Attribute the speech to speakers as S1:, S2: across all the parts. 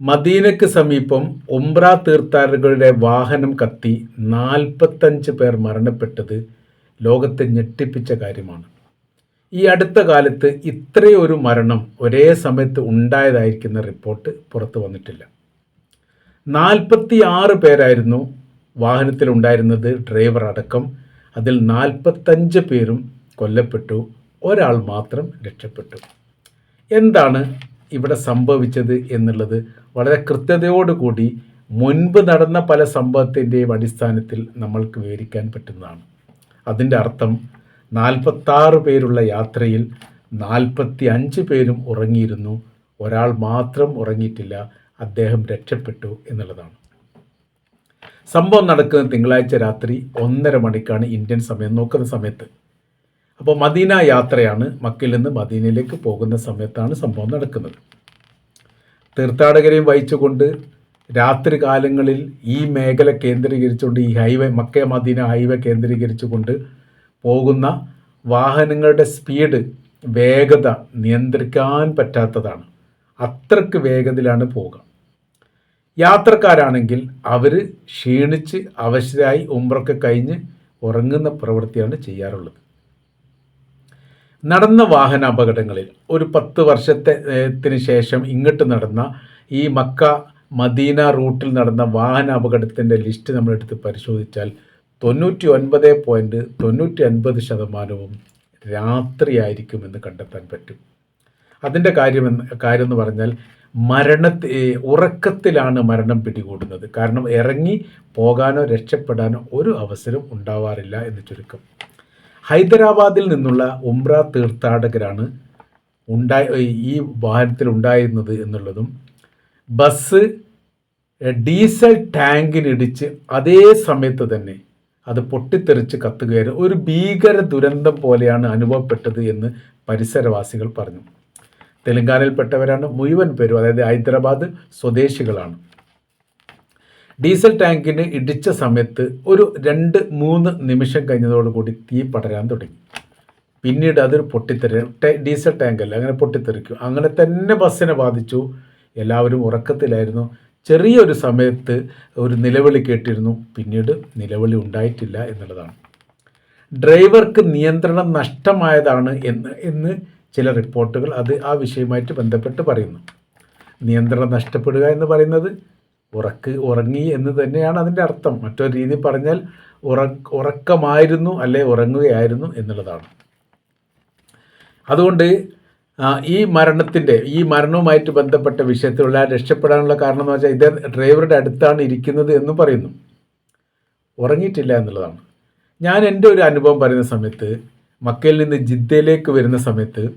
S1: മദീനയ്ക്ക് സമീപം ഉംറ തീർത്ഥാടകരുടെ വാഹനം കത്തി നാൽപ്പത്തഞ്ച് പേർ മരണപ്പെട്ടത് ലോകത്തെ ഞെട്ടിപ്പിച്ച കാര്യമാണ്. ഈ അടുത്ത കാലത്ത് ഇത്രയൊരു മരണം ഒരേ സമയത്ത് ഉണ്ടായതായിരിക്കുന്ന റിപ്പോർട്ട് പുറത്തു വന്നിട്ടില്ല. നാൽപ്പത്തി ആറ് പേരായിരുന്നു വാഹനത്തിലുണ്ടായിരുന്നത് ഡ്രൈവർ അടക്കം അതിൽ നാൽപ്പത്തഞ്ച് പേരും കൊല്ലപ്പെട്ടു. ഒരാൾ മാത്രം രക്ഷപ്പെട്ടു. എന്താണ് ഇവിടെ സംഭവിച്ചത് എന്നുള്ളത് വളരെ കൃത്യതയോടുകൂടി മുൻപ് നടന്ന പല സംഭവത്തിന്റെയും അടിസ്ഥാനത്തിൽ നമ്മൾക്ക് വിവരിക്കാൻ പറ്റുന്നതാണ്. അതിന്റെ അർത്ഥം നാൽപ്പത്താറ് പേരുള്ള യാത്രയിൽ നാൽപ്പത്തി അഞ്ച് പേരും ഉറങ്ങിയിരുന്നു. ഒരാൾ മാത്രം ഉറങ്ങിയിട്ടില്ല. അദ്ദേഹം രക്ഷപ്പെട്ടു എന്നുള്ളതാണ്. സംഭവം നടക്കുന്ന തിങ്കളാഴ്ച രാത്രി ഒന്നര മണിക്കാണ് ഇന്ത്യൻ സമയം. നോക്കുന്ന സമയത്ത് അപ്പോൾ മദീന യാത്രയാണ് മക്കയിൽ നിന്ന് മദീനയിലേക്ക് പോകുന്ന സമയത്താണ് സംഭവം നടക്കുന്നത്. തീർത്ഥാടകരെയും വഹിച്ചുകൊണ്ട് രാത്രി കാലങ്ങളിൽ ഈ മേഖല കേന്ദ്രീകരിച്ചുകൊണ്ട് ഈ ഹൈവേ മക്ക മദീന ഹൈവേ കേന്ദ്രീകരിച്ചുകൊണ്ട് പോകുന്ന വാഹനങ്ങളുടെ സ്പീഡ് വേഗത നിയന്ത്രിക്കാൻ പറ്റാത്തതാണ്. അത്രയ്ക്ക് വേഗതയിലാണ് പോകുക യാത്രക്കാരാണെങ്കിൽ അവർ ക്ഷീണിച്ച് അവശരായി ഉമ്പ്രൊക്കെ കഴിഞ്ഞ് ഉറങ്ങുന്ന പ്രവൃത്തിയാണ് ചെയ്യാറുള്ളത്. നടന്ന വാഹന അപകടങ്ങളിൽ ഒരു പത്ത് വർഷത്തിന് ശേഷം ഇങ്ങോട്ട് നടന്ന ഈ മക്ക മദീന റൂട്ടിൽ നടന്ന വാഹന അപകടത്തിന്റെ ലിസ്റ്റ് നമ്മളെടുത്ത് പരിശോധിച്ചാൽ തൊണ്ണൂറ്റി ഒൻപത് പോയിന്റ് തൊണ്ണൂറ്റി ഒൻപത് ശതമാനവും രാത്രിയായിരിക്കുമെന്ന് കണ്ടെത്താൻ പറ്റും. അതിന്റെ കാര്യമെന്ന് കാര്യം എന്ന് പറഞ്ഞാൽ മരണത്തെ ഉറക്കത്തിലാണ് മരണം പിടികൂടുന്നത്. കാരണം ഇറങ്ങി പോകാനോ രക്ഷപ്പെടാനോ ഒരു അവസരം ഉണ്ടാവാറില്ല എന്ന് ചുരുക്കം. ഹൈദരാബാദിൽ നിന്നുള്ള ഉംറ തീർത്ഥാടകരാണ് ഉണ്ടായി ഈ വാഹനത്തിൽ ഉണ്ടായിരുന്നത് എന്നുള്ളതും ബസ് ഡീസൽ ടാങ്കിനിടിച്ച് അതേ സമയത്ത് തന്നെ അത് പൊട്ടിത്തെറിച്ച് കത്തുകയായിരുന്നു. ഒരു ഭീകര ദുരന്തം പോലെയാണ് അനുഭവപ്പെട്ടത് എന്ന് പരിസരവാസികൾ പറഞ്ഞു. തെലങ്കാനയിൽപ്പെട്ടവരാണ് മുഴുവൻ പേരും അതായത് ഹൈദരാബാദ് സ്വദേശികളാണ്. ഡീസൽ ടാങ്കിന് ഇടിച്ച സമയത്ത് ഒരു രണ്ട് മൂന്ന് നിമിഷം കഴിഞ്ഞതോടുകൂടി തീ പടരാൻ തുടങ്ങി. പിന്നീട് അതൊരു പൊട്ടിത്തെറി ഡീസൽ ടാങ്കല്ല അങ്ങനെ പൊട്ടിത്തെറിക്കും. അങ്ങനെ തന്നെ ബസ്സിനെ ബാധിച്ചു. എല്ലാവരും ഉറക്കത്തിലായിരുന്നു. ചെറിയൊരു സമയത്ത് ഒരു നിലവിളി കേട്ടിരുന്നു. പിന്നീട് നിലവിളി ഉണ്ടായിട്ടില്ല എന്നുള്ളതാണ്. ഡ്രൈവർക്ക് നിയന്ത്രണം നഷ്ടമായതാണ് എന്ന് എന്ന് ചില റിപ്പോർട്ടുകൾ അത് ആ വിഷയവുമായിട്ട് ബന്ധപ്പെട്ട് പറയുന്നു. നിയന്ത്രണം നഷ്ടപ്പെടുക എന്ന് പറയുന്നത് ഉറക്ക് ഉറങ്ങി എന്ന് തന്നെയാണ് അതിന്റെ അർത്ഥം. മറ്റൊരു രീതി പറഞ്ഞാൽ ഉറ ഉറക്കമായിരുന്നു അല്ലെ ഉറങ്ങുകയായിരുന്നു എന്നുള്ളതാണ്. അതുകൊണ്ട് ഈ മരണത്തിന്റെ ഈ മരണവുമായിട്ട് ബന്ധപ്പെട്ട വിഷയത്തിലുള്ള രക്ഷപ്പെടാനുള്ള കാരണം എന്ന് വെച്ചാൽ ഇത് ഡ്രൈവറുടെ അടുത്താണ് ഇരിക്കുന്നത് എന്ന് പറയുന്നു. ഉറങ്ങിയിട്ടില്ല എന്നുള്ളതാണ്. ഞാൻ എന്റെ ഒരു അനുഭവം പറയുന്ന സമയത്ത് മക്കയിൽ നിന്ന് ജിദ്ദയിലേക്ക് വരുന്ന സമയത്ത്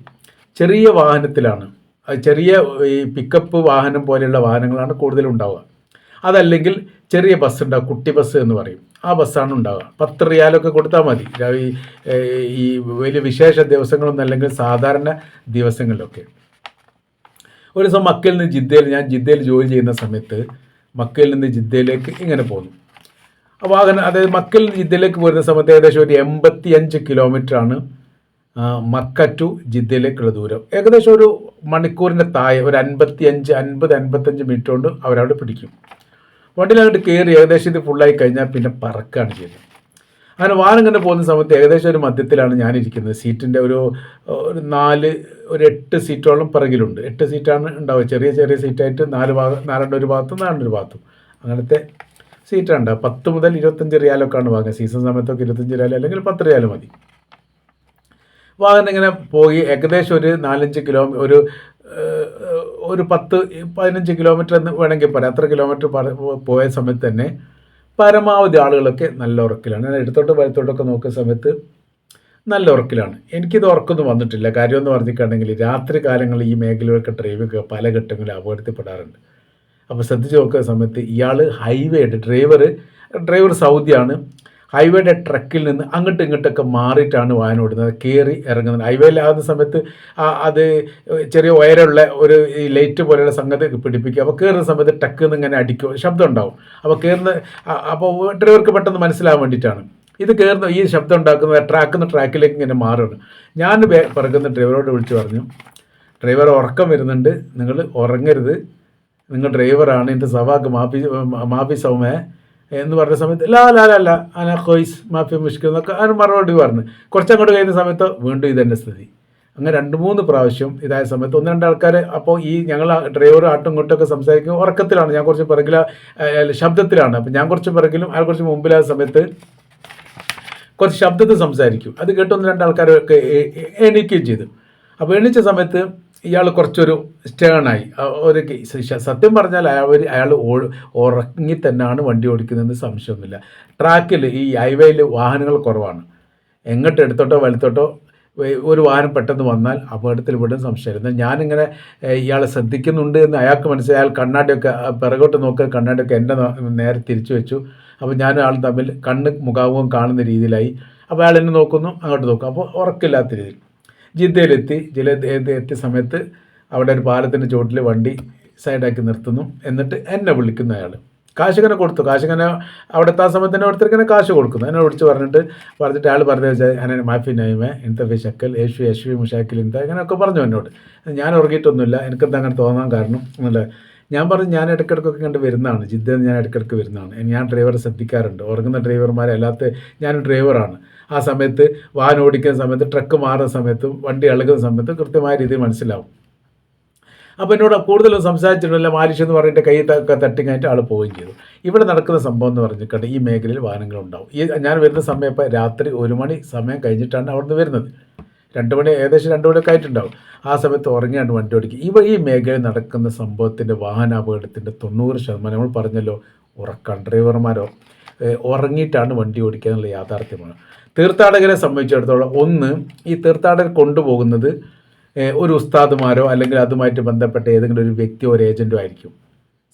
S1: ചെറിയ വാഹനത്തിലാണ് ചെറിയ ഈ പിക്കപ്പ് വാഹനം പോലെയുള്ള വാഹനങ്ങളാണ് കൂടുതലുണ്ടാവുക. അതല്ലെങ്കിൽ ചെറിയ ബസ് ഉണ്ടാവും കുട്ടി ബസ് എന്ന് പറയും. ആ ബസ്സാണ് ഉണ്ടാവുക. പത്ത് റിയാലൊക്കെ കൊടുത്താൽ മതി. ഈ വലിയ വിശേഷ ദിവസങ്ങളൊന്നും അല്ലെങ്കിൽ സാധാരണ ദിവസങ്ങളിലൊക്കെ. ഒരു ദിവസം മക്കയിൽ നിന്ന് ജിദ്ദയിൽ ഞാൻ ജിദ്ദയിൽ ജോലി ചെയ്യുന്ന സമയത്ത് മക്കയിൽ നിന്ന് ജിദ്ദയിലേക്ക് ഇങ്ങനെ പോന്നു. വാഹനം അതായത് മക്കയിൽ നിന്ന് ജിദ്ദയിലേക്ക് പോരുന്ന സമയത്ത് ഏകദേശം ഒരു എൺപത്തി അഞ്ച് കിലോമീറ്ററാണ് മക്ക ടു ജിദ്ദയിലേക്കുള്ള ദൂരം. ഏകദേശം ഒരു മണിക്കൂറിന്റെ താഴെ ഒരു അൻപത്തി അഞ്ച് അൻപത് അൻപത്തഞ്ച് മിനിറ്റ് കൊണ്ട് അവരവിടെ പിടിക്കും. വണ്ടിയിലങ്ങോട്ട് കയറി ഏകദേശം ഇത് ഫുള്ളായി കഴിഞ്ഞാൽ പിന്നെ പറക്കുകയാണ് ചെയ്യുന്നത്. അങ്ങനെ വാഹനം ഇങ്ങനെ പോകുന്ന സമയത്ത് ഏകദേശം ഒരു മധ്യത്തിലാണ് ഞാനിരിക്കുന്നത്. സീറ്റിന്റെ ഒരു ഒരു നാല് ഒരു എട്ട് സീറ്റോളം പിറകിലുണ്ട്. എട്ട് സീറ്റാണ് ഉണ്ടാവുക. ചെറിയ ചെറിയ സീറ്റായിട്ട് നാല് ഭാഗം നാലെണ്ണം ഒരു ഭാഗത്തും നാലെണ്ണം ഭാഗത്തും. അങ്ങനത്തെ സീറ്റാണ്. ഉണ്ടാവുക പത്ത് മുതൽ ഇരുപത്തഞ്ച് റിയാലൊക്കെയാണ് വാങ്ങുക. സീസൺ സമയത്തൊക്കെ ഇരുപത്തഞ്ച് റിയാൽ അല്ലെങ്കിൽ പത്ത് റിയാൽ മതി. വാഹനം ഇങ്ങനെ പോയി ഏകദേശം ഒരു നാലഞ്ച് കിലോ ഒരു ഒരു പത്ത് പതിനഞ്ച് കിലോമീറ്റർ എന്ന് വേണമെങ്കിൽ പറയാം. അത്ര കിലോമീറ്റർ പോയ സമയത്ത് തന്നെ പരമാവധി ആളുകളൊക്കെ നല്ല ഉറക്കിലാണ്. ഞാൻ എടുത്തോട്ട് വലത്തോട്ടൊക്കെ നോക്കുന്ന സമയത്ത് നല്ല ഉറക്കിലാണ്. എനിക്കിത് ഉറക്കൊന്നും വന്നിട്ടില്ല. കാര്യമെന്ന് പറഞ്ഞിട്ടുണ്ടെങ്കിൽ രാത്രി കാലങ്ങളിൽ ഈ മേഖലയിലൊക്കെ ഡ്രൈവൊക്കെ പല ഘട്ടങ്ങളിൽ അപകടത്തിൽപ്പെടാറുണ്ട്. അപ്പോൾ ശ്രദ്ധിച്ച് നോക്കുന്ന സമയത്ത് ഇയാൾ ഹൈവേ ഡ്രൈവർ ഡ്രൈവർ സൗദിയാണ്. ഹൈവേയുടെ ട്രക്കിൽ നിന്ന് അങ്ങോട്ടും ഇങ്ങോട്ടൊക്കെ മാറിയിട്ടാണ് വാഹനം ഓടുന്നത്. കയറി ഇറങ്ങുന്നത്. ഹൈവേയിലാകുന്ന സമയത്ത് അത് ചെറിയ ഉയരമുള്ള ഒരു ഈ ലൈറ്റ് പോലെയുള്ള സംഗതി പിടിപ്പിക്കുക അപ്പോൾ കയറുന്ന സമയത്ത് ടക്ക് നിന്ന് ഇങ്ങനെ അടിക്കും. ശബ്ദം ഉണ്ടാവും. അപ്പോൾ കയറുന്ന അപ്പോൾ ഡ്രൈവർക്ക് പെട്ടെന്ന് മനസ്സിലാകാൻ വേണ്ടിയിട്ടാണ്. ഇത് കയറുന്ന ഈ ശബ്ദം ഉണ്ടാക്കുന്ന ട്രാക്കുന്ന ട്രാക്കിലേക്ക് ഇങ്ങനെ മാറുകയാണ്. ഞാൻ പിറകുന്ന ഡ്രൈവറോട് വിളിച്ച് പറഞ്ഞു ഡ്രൈവർ ഉറക്കം വരുന്നുണ്ട്. നിങ്ങൾ ഉറങ്ങരുത്. നിങ്ങൾ ഡ്രൈവറാണ്. എന്റെ സവാക്ക് മാഫി മാഫി സൗമേ. എന്ന് പറഞ്ഞ സമയത്ത് ലാ ലാ ലാ അന കൊയ്സ് മാഫി മുഷ്കിൽ എന്നൊക്കെ അതിന് മറുപടി പറഞ്ഞു. കുറച്ചങ്ങോട്ട് കഴിയുന്ന സമയത്ത് വീണ്ടും ഇതന്നെ സ്ഥിതി. അങ്ങനെ രണ്ട് മൂന്ന് പ്രാവശ്യം ഇതായ സമയത്ത് ഒന്ന് രണ്ട് ആൾക്കാർ അപ്പോൾ ഈ ഞങ്ങൾ ഡ്രൈവർ ആട്ടും ഇങ്ങോട്ടൊക്കെ സംസാരിക്കും ഉറക്കത്തിലാണ്. ഞാൻ കുറച്ച് പിറകില ശബ്ദത്തിലാണ്. അപ്പം ഞാൻ കുറച്ച് പിറകിലും അയാൾ കുറച്ച് മുമ്പിലായ സമയത്ത് കുറച്ച് ശബ്ദത്തിൽ സംസാരിക്കും. അത് കേട്ട് ഒന്ന് രണ്ട് ആൾക്കാരൊക്കെ എണീക്കുകയും ചെയ്തു. അപ്പോൾ എണീച്ച സമയത്ത് ഇയാൾ കുറച്ചൊരു സ്റ്റേണായി ഒരു സത്യം പറഞ്ഞാൽ അയാൾ അയാൾ ഉറങ്ങി തന്നെയാണ് വണ്ടി ഓടിക്കുന്നതെന്ന് സംശയമൊന്നുമില്ല. ട്രാക്കിൽ ഈ ഹൈവേയിൽ വാഹനങ്ങൾ കുറവാണ്. എങ്ങോട്ട് എടുത്തോട്ടോ വലുത്തോട്ടോ ഒരു വാഹനം പെട്ടെന്ന് വന്നാൽ അപകടത്തിൽ വിടും സംശയമില്ല. ഞാനിങ്ങനെ ഇയാളെ ശ്രദ്ധിക്കുന്നുണ്ട് എന്ന് അയാൾക്ക് മനസ്സിലായി. അയാൾ കണ്ണാടിയൊക്കെ പിറകോട്ട് നോക്കുക കണ്ണാടിയൊക്കെ എന്റെ നേരെ തിരിച്ചു വെച്ചു. അപ്പോൾ ഞാനും ആളും തമ്മിൽ കണ്ണ് മുഖാമുഖം കാണുന്ന രീതിയിലായി. അപ്പോൾ അയാൾ എന്നെ നോക്കുന്നു അങ്ങോട്ട് നോക്കും. അപ്പോൾ ഉറക്കില്ലാത്ത രീതിയിൽ. ജിദ്ദയിലെത്തി. ജില്ല എത്തിയ സമയത്ത് അവിടെ ഒരു പാലത്തിന്റെ ചുവട്ടിൽ വണ്ടി സൈഡാക്കി നിർത്തുന്നു. എന്നിട്ട് എന്നെ വിളിക്കുന്ന അയാൾ കാശിങ്ങനെ കൊടുത്തു. കാശിങ്ങനെ അവിടെ എത്താൻ സമയത്ത് തന്നെ ഓരോരുത്തർക്കിങ്ങനെ കാശ് കൊടുക്കുന്നു. എന്നെ വിളിച്ച് പറഞ്ഞിട്ട് പറഞ്ഞിട്ട് അയാൾ പറഞ്ഞു വെച്ചാൽ ഞാൻ മാഫി നൈമേ ഇന്നത്തെ ഫി ശക്കൽ യേശു യേശു മുഷാക്കിൽ ഇന്ത ഇങ്ങനെയൊക്കെ പറഞ്ഞു എന്നോട്. ഞാൻ ഉറങ്ങിയിട്ടൊന്നുമില്ല. എനിക്കെന്താ അങ്ങനെ തോന്നാൻ കാരണം? എന്നല്ല. ഞാൻ പറഞ്ഞു ഞാൻ ഇടയ്ക്കിടയ്ക്കൊക്കെ കണ്ട് വരുന്നതാണ്. ജിദ്ദ ഞാൻ ഇടയ്ക്കിടയ്ക്ക് വരുന്നതാണ്. ഞാൻ ഡ്രൈവറെ ശ്രദ്ധിക്കാറുണ്ട്. ഉറങ്ങുന്ന ഡ്രൈവർമാരെ അല്ലാത്ത ഞാൻ ഡ്രൈവറാണ് ആ സമയത്ത് വാഹനം ഓടിക്കുന്ന സമയത്ത് ട്രക്ക് മാറുന്ന സമയത്തും വണ്ടി ഇളകുന്ന സമയത്തും കൃത്യമായ രീതിയിൽ മനസ്സിലാവും. അപ്പോൾ എന്നോട് കൂടുതലും സംസാരിച്ചിട്ടില്ല മാലിഷ് എന്ന് പറഞ്ഞിട്ട് കൈ തട്ടി കഴിഞ്ഞിട്ട് ആൾ പോവുകയും ചെയ്തു. ഇവിടെ നടക്കുന്ന സംഭവം എന്ന് പറഞ്ഞിട്ട് ഈ മേഖലയിൽ വാഹനങ്ങളുണ്ടാവും ഈ ഞാൻ വരുന്ന സമയം ഇപ്പോൾ രാത്രി ഒരു മണി സമയം കഴിഞ്ഞിട്ടാണ് അവിടുന്ന് വരുന്നത്. രണ്ട് മണി ഏകദേശം രണ്ട് മണിയൊക്കെ ആയിട്ടുണ്ടാവും. ആ സമയത്ത് ഉറങ്ങിയാണ് വണ്ടി ഓടിക്കുക ഇവ ഈ മേഖലയിൽ നടക്കുന്ന സംഭവത്തിന്റെ വാഹനാപകടത്തിന്റെ തൊണ്ണൂറ് ശതമാനം നമ്മൾ പറഞ്ഞല്ലോ ഉറക്കം ഡ്രൈവർമാരോ ഉറങ്ങിയിട്ടാണ് വണ്ടി ഓടിക്കുക എന്നുള്ള യാഥാർത്ഥ്യമാണ്. തീർത്ഥാടകരെ സംബന്ധിച്ചിടത്തോളം ഒന്ന് ഈ തീർത്ഥാടകർ കൊണ്ടുപോകുന്നത് ഒരു ഉസ്താദുമാരോ അല്ലെങ്കിൽ അതുമായിട്ട് ബന്ധപ്പെട്ട ഏതെങ്കിലും ഒരു വ്യക്തിയോ ഒരു ഏജന്റോ ആയിരിക്കും.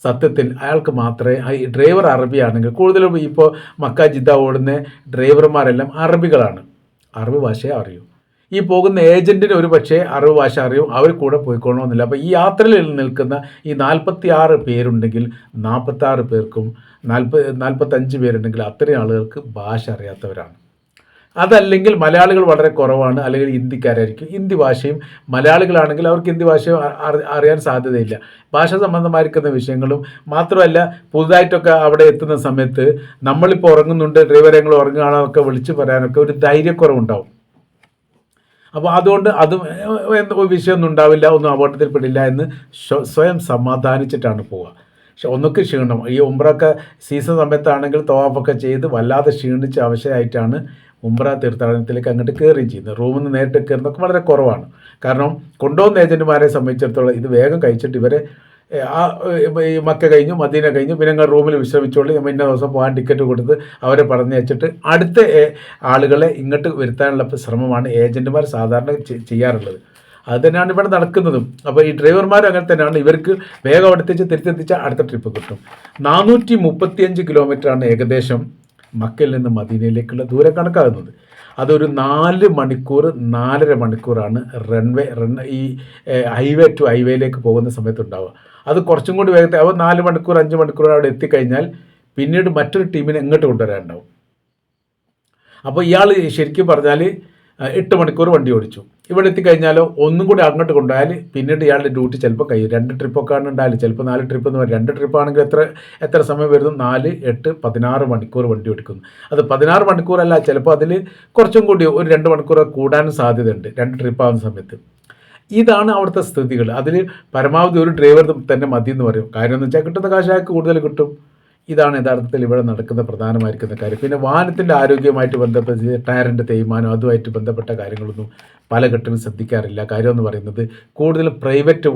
S1: സത്യത്തിൽ അയാൾക്ക് മാത്രമേ ഈ ഡ്രൈവർ അറബിയാണെങ്കിൽ കൂടുതലും ഇപ്പോൾ മക്ക ജിദ്ദ ഓടുന്ന ഡ്രൈവർമാരെല്ലാം അറബികളാണ്. അറബി ഭാഷയെ അറിയൂ. ഈ പോകുന്ന ഏജന്റിന് ഒരു പക്ഷേ അറിവ് ഭാഷ അറിയും അവർ കൂടെ പോയിക്കൊള്ളണമെന്നില്ല. അപ്പോൾ ഈ യാത്രയിൽ നിൽക്കുന്ന ഈ നാൽപ്പത്തി ആറ് പേരുണ്ടെങ്കിൽ നാൽപ്പത്താറ് പേർക്കും നാൽപ്പ നാൽപ്പത്തഞ്ച് പേരുണ്ടെങ്കിൽ അത്രയും ആളുകൾക്ക് ഭാഷ അറിയാത്തവരാണ് അതല്ലെങ്കിൽ മലയാളികൾ വളരെ കുറവാണ് അല്ലെങ്കിൽ ഹിന്ദിക്കാരായിരിക്കും. ഹിന്ദി ഭാഷയും മലയാളികളാണെങ്കിൽ അവർക്ക് ഹിന്ദി ഭാഷ അറിയാൻ സാധ്യതയില്ല. ഭാഷ സംബന്ധമായിരിക്കുന്ന വിഷയങ്ങളും മാത്രമല്ല പുതുതായിട്ടൊക്കെ അവിടെ എത്തുന്ന സമയത്ത് നമ്മളിപ്പോൾ ഉറങ്ങുന്നുണ്ട് ഡ്രൈവർ ഞങ്ങൾ ഉറങ്ങുകയാണോ ഒക്കെ വിളിച്ച് പറയാനൊക്കെ ഒരു ധൈര്യക്കുറവുണ്ടാവും. അപ്പോൾ അതുകൊണ്ട് അതും വിഷയമൊന്നും ഉണ്ടാവില്ല ഒന്നും അപകടത്തിൽ പെടില്ല എന്ന് സ്വ- സ്വയം സമാധാനിച്ചിട്ടാണ് പോവുക. പക്ഷെ ഒന്നൊക്കെ ക്ഷീണം. ഈ ഉംറൊക്കെ സീസൺ സമയത്താണെങ്കിൽ തവാഫൊക്കെ ചെയ്ത് വല്ലാതെ ക്ഷീണിച്ച് അവശയായിട്ടാണ് ഉംറ തീർത്ഥാടനത്തിലേക്ക് അങ്ങോട്ട് കയറുകയും ചെയ്യുന്നത്. റൂമിൽ നിന്ന് നേരിട്ട് കയറുന്നതൊക്കെ വളരെ കുറവാണ്. കാരണം കൊണ്ടുപോകുന്ന ഏജന്റുമാരെ സംബന്ധിച്ചിടത്തോളം ഇത് വേഗം കഴിച്ചിട്ട് ഇവരെ ആ ഈ മക്ക കഴിഞ്ഞു മദീന കഴിഞ്ഞു പിന്നെ ഞങ്ങൾ റൂമിൽ വിശ്രമിച്ചോളി ഇന്ന ദിവസം പോകാൻ ടിക്കറ്റ് കൊടുത്ത് അവരെ പറഞ്ഞു വെച്ചിട്ട് അടുത്ത ആളുകളെ ഇങ്ങോട്ട് വരുത്താനുള്ള ശ്രമമാണ് ഏജന്റുമാർ സാധാരണ ചെയ്യാറുള്ളത്. അത് തന്നെയാണ് ഇവിടെ നടക്കുന്നതും. അപ്പോൾ ഈ ഡ്രൈവർമാർ അങ്ങനെ തന്നെയാണ്. ഇവർക്ക് വേഗം അടുത്തേച്ച് തിരിച്ചെത്തിച്ചാൽ അടുത്ത ട്രിപ്പ് കിട്ടും. നാനൂറ്റി മുപ്പത്തിയഞ്ച് കിലോമീറ്ററാണ് ഏകദേശം മക്കയിൽ നിന്ന് മദീനയിലേക്കുള്ള ദൂരം കണക്കാകുന്നത് അതൊരു നാല് മണിക്കൂർ നാലര മണിക്കൂറാണ് റൺവേ റൺ ഈ ഹൈവേ ടു ഹൈവേയിലേക്ക് പോകുന്ന സമയത്ത് ഉണ്ടാവുക അത് കുറച്ചും കൂടി വേഗത്തിൽ അപ്പോൾ നാല് മണിക്കൂർ അഞ്ച് മണിക്കൂർ അവിടെ എത്തിക്കഴിഞ്ഞാൽ പിന്നീട് മറ്റൊരു ടീമിനെ ഇങ്ങോട്ട് കൊണ്ടുവരാനുണ്ടാവും. അപ്പോൾ ഇയാൾ ശരിക്കും പറഞ്ഞാൽ എട്ട് മണിക്കൂർ വണ്ടി ഓടിച്ചു. ഇവിടെ എത്തിക്കഴിഞ്ഞാലോ ഒന്നും കൂടി അങ്ങോട്ട് കൊണ്ടുപോയാൽ പിന്നീട് ഇയാളുടെ ഡ്യൂട്ടി ചിലപ്പോൾ കഴിയും. രണ്ട് ട്രിപ്പൊക്കെ ആണ് ഉണ്ടായാലും ചിലപ്പോൾ നാല് ട്രിപ്പ് എന്ന് പറയും. രണ്ട് ട്രിപ്പ് ആണെങ്കിൽ എത്ര എത്ര സമയം വരുന്നു? നാല് എട്ട് പതിനാറ് മണിക്കൂർ വണ്ടി ഓടിക്കുന്നു. അത് പതിനാറ് മണിക്കൂറല്ല ചിലപ്പോൾ അതിൽ കുറച്ചും കൂടി ഒരു രണ്ട് മണിക്കൂർ കൂടാനും സാധ്യതയുണ്ട്. രണ്ട് ട്രിപ്പ് ആവുന്ന സമയത്ത്. ഇതാണ് അവിടുത്തെ സ്ഥിതികൾ അതിൽ പരമാവധി ഒരു ഡ്രൈവർ തന്നെ മതി എന്ന് പറയും. കാര്യം എന്ന് വെച്ചാൽ കിട്ടുന്ന കാശ് കൂടുതൽ കിട്ടും. ഇതാണ് യഥാർത്ഥത്തിൽ ഇവിടെ നടക്കുന്ന പ്രധാനമായിരിക്കുന്ന കാര്യം. പിന്നെ വാഹനത്തിന്റെ ആരോഗ്യവുമായിട്ട് ബന്ധപ്പെട്ട് ടയറിന്റെ തേയ്മാനം അതുമായിട്ട് ബന്ധപ്പെട്ട കാര്യങ്ങളൊന്നും പല ഘട്ടത്തിലും ശ്രദ്ധിക്കാറില്ല. കാര്യം എന്ന് പറയുന്നത് കൂടുതലും പ്രൈവറ്റ്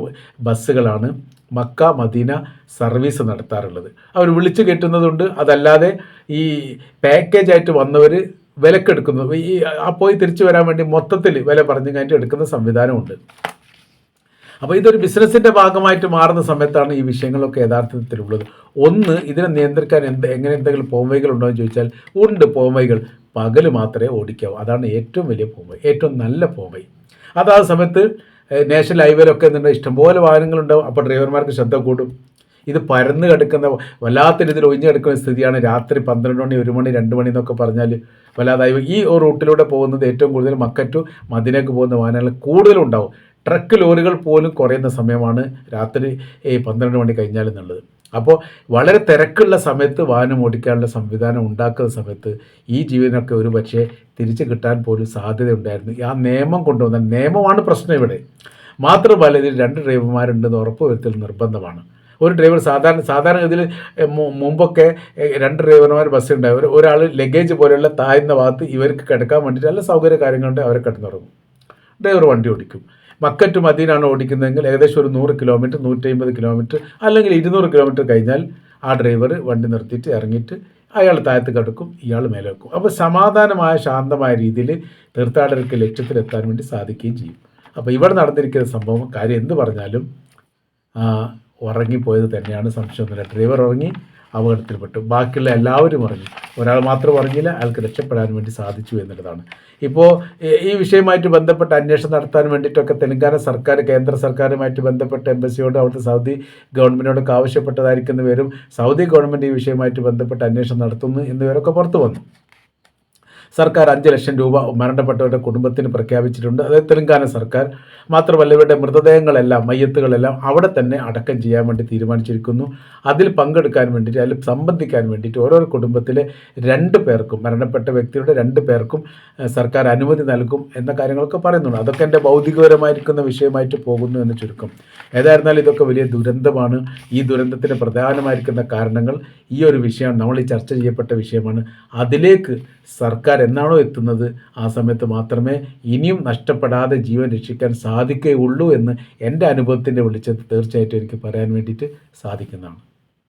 S1: ബസ്സുകളാണ് മക്ക മദീന സർവീസ് നടത്താറുള്ളത്. അവർ വിളിച്ചു കയറ്റുന്നതുണ്ട്. അതല്ലാതെ ഈ പാക്കേജായിട്ട് വന്നവർ വിലക്കെടുക്കുന്നു. ഈ ആ പോയി തിരിച്ചു വരാൻ വേണ്ടി മൊത്തത്തിൽ വില പറഞ്ഞു കഴിഞ്ഞിട്ട് എടുക്കുന്ന സംവിധാനമുണ്ട്. അപ്പോൾ ഇതൊരു ബിസിനസ്സിന്റെ ഭാഗമായിട്ട് മാറുന്ന സമയത്താണ് ഈ വിഷയങ്ങളൊക്കെ യഥാർത്ഥത്തിലുള്ളത്. ഒന്ന് ഇതിനെ നിയന്ത്രിക്കാൻ എന്ത് എങ്ങനെ എന്തെങ്കിലും പോംവൈകൾ ഉണ്ടോ എന്ന് ചോദിച്ചാൽ ഉണ്ട് പോംവൈകൾ പകൽ മാത്രമേ ഓടിക്കാവൂ. അതാണ് ഏറ്റവും വലിയ പോംവൈ ഏറ്റവും നല്ല പോംവൈ അത് ആ സമയത്ത് നാഷണൽ ഹൈവേയിലൊക്കെ എന്നുണ്ടെങ്കിൽ ഇഷ്ടംപോലെ വാഹനങ്ങളുണ്ടാവും. അപ്പോൾ ഡ്രൈവർമാർക്ക് ശ്രദ്ധ കൂടും. ഇത് പരന്ന് കിടക്കുന്ന വല്ലാത്ത രീതിയിൽ ഒഴിഞ്ഞു കിടക്കുന്ന സ്ഥിതിയാണ്. രാത്രി പന്ത്രണ്ട് മണി ഒരു മണി രണ്ട് മണി എന്നൊക്കെ പറഞ്ഞാൽ വല്ലാതായി. ഈ റൂട്ടിലൂടെ പോകുന്നത് ഏറ്റവും കൂടുതൽ മക്കറ്റു മദിനക്ക് പോകുന്ന വാഹനങ്ങൾ കൂടുതലുണ്ടാവും. ട്രക്ക് ലോറികൾ പോലും കുറയുന്ന സമയമാണ് രാത്രി പന്ത്രണ്ട് മണി കഴിഞ്ഞാൽ എന്നുള്ളത്. അപ്പോൾ വളരെ തിരക്കുള്ള സമയത്ത് വാഹനം ഓടിക്കാനുള്ള സംവിധാനം ഉണ്ടാക്കുന്ന സമയത്ത് ഈ ജീവനൊക്കെ ഒരു പക്ഷേ തിരിച്ചു കിട്ടാൻ പോലും സാധ്യതയുണ്ടായിരുന്നു. ആ നിയമം കൊണ്ടുവന്ന നിയമമാണ് പ്രശ്നം ഇവിടെ. മാത്രമല്ല ഇതിൽ രണ്ട് ഡ്രൈവർമാരുണ്ടെന്ന് ഉറപ്പ് വരുത്തൽ നിർബന്ധമാണ്. ഒരു ഡ്രൈവർ സാധാരണ സാധാരണ ഇതിൽ മുമ്പൊക്കെ രണ്ട് ഡ്രൈവർമാർ ബസ് ഉണ്ടായി ഒരു ഒരാൾ ലഗേജ് പോലെയുള്ള താഴ്ന്ന ഭാഗത്ത് ഇവർക്ക് കിടക്കാൻ വേണ്ടിയിട്ട് നല്ല സൗകര്യ കാര്യങ്ങളുണ്ട് അവരെ കിടന്നുറങ്ങും. ഡ്രൈവർ വണ്ടി ഓടിക്കും. മക്കറ്റ് മദീനാണ് ഓടിക്കുന്നതെങ്കിൽ ഏകദേശം ഒരു നൂറ് കിലോമീറ്റർ നൂറ്റമ്പത് കിലോമീറ്റർ അല്ലെങ്കിൽ ഇരുന്നൂറ് കിലോമീറ്റർ കഴിഞ്ഞാൽ ആ ഡ്രൈവർ വണ്ടി നിർത്തിയിട്ട് ഇറങ്ങിയിട്ട് അയാൾ താഴത്ത് കിടക്കും ഇയാൾ മേലെ വെക്കും. അപ്പോൾ സമാധാനമായ ശാന്തമായ രീതിയിൽ തീർത്ഥാടകർക്ക് ലക്ഷ്യത്തിലെത്താൻ വേണ്ടി സാധിക്കുകയും ചെയ്യും. അപ്പോൾ ഇവിടെ നടന്നിരിക്കുന്ന സംഭവം കാര്യം എന്ത് പറഞ്ഞാലും ഉറങ്ങിപ്പോയത് തന്നെയാണ് സംശയമൊന്നുമില്ല. ഡ്രൈവർ ഉറങ്ങി അപകടത്തിൽപ്പെട്ടു. ബാക്കിയുള്ള എല്ലാവരും പറഞ്ഞു ഒരാൾ മാത്രം അറിഞ്ഞില്ല അയാൾക്ക് രക്ഷപ്പെടാൻ വേണ്ടി സാധിച്ചു എന്നുള്ളതാണ്. ഇപ്പോൾ ഈ വിഷയമായിട്ട് ബന്ധപ്പെട്ട് അന്വേഷണം നടത്താൻ വേണ്ടിയിട്ടൊക്കെ തെലങ്കാന സർക്കാർ കേന്ദ്ര സർക്കാരുമായിട്ട് ബന്ധപ്പെട്ട എംബസിയോട് അവിടുത്തെ സൗദി ഗവൺമെന്റിനോടൊക്കെ ആവശ്യപ്പെട്ടതായിരിക്കുന്ന പേരും സൗദി ഗവൺമെന്റ് ഈ വിഷയമായിട്ട് ബന്ധപ്പെട്ട് അന്വേഷണം നടത്തുന്നു എന്നിവരൊക്കെ പുറത്തു വന്നു. സർക്കാർ അഞ്ച് ലക്ഷം രൂപ മരണപ്പെട്ടവരുടെ കുടുംബത്തിന് പ്രഖ്യാപിച്ചിട്ടുണ്ട്. അതായത് തെലങ്കാന സർക്കാർ മാത്രമല്ല ഇവരുടെ മൃതദേഹങ്ങളെല്ലാം മയ്യത്തുകളെല്ലാം അവിടെ തന്നെ അടക്കം ചെയ്യാൻ വേണ്ടി തീരുമാനിച്ചിരിക്കുന്നു. അതിൽ പങ്കെടുക്കാൻ വേണ്ടിയിട്ട് അതിൽ സംബന്ധിക്കാൻ വേണ്ടിയിട്ട് ഓരോ കുടുംബത്തിലെ രണ്ട് പേർക്കും മരണപ്പെട്ട വ്യക്തിയുടെ രണ്ട് പേർക്കും സർക്കാർ അനുമതി നൽകും എന്ന കാര്യങ്ങളൊക്കെ പറയുന്നുണ്ട്. അതൊക്കെ എന്റെ ഭൗതികപരമായിരിക്കുന്ന വിഷയമായിട്ട് പോകുന്നു എന്ന് ചുരുക്കം. ഏതായിരുന്നാലും ഇതൊക്കെ വലിയ ദുരന്തമാണ്. ഈ ദുരന്തത്തിന് പ്രധാനമായിരിക്കുന്ന കാരണങ്ങൾ ഈ ഒരു വിഷയം നമ്മൾ ഈ ചർച്ച ചെയ്യപ്പെട്ട വിഷയമാണ്. അതിലേക്ക് സർക്കാർ എന്നാണോ എത്തുന്നത് ആ സമയത്ത് മാത്രമേ ഇനിയും നഷ്ടപ്പെടാതെ ജീവൻ രക്ഷിക്കാൻ സാധിക്കുകയുള്ളൂ എന്ന് എന്റെ അനുഭവത്തിന്റെ വിളിച്ചത് തീർച്ചയായിട്ടും എനിക്ക് പറയാൻ വേണ്ടിയിട്ട് സാധിക്കുന്നതാണ്.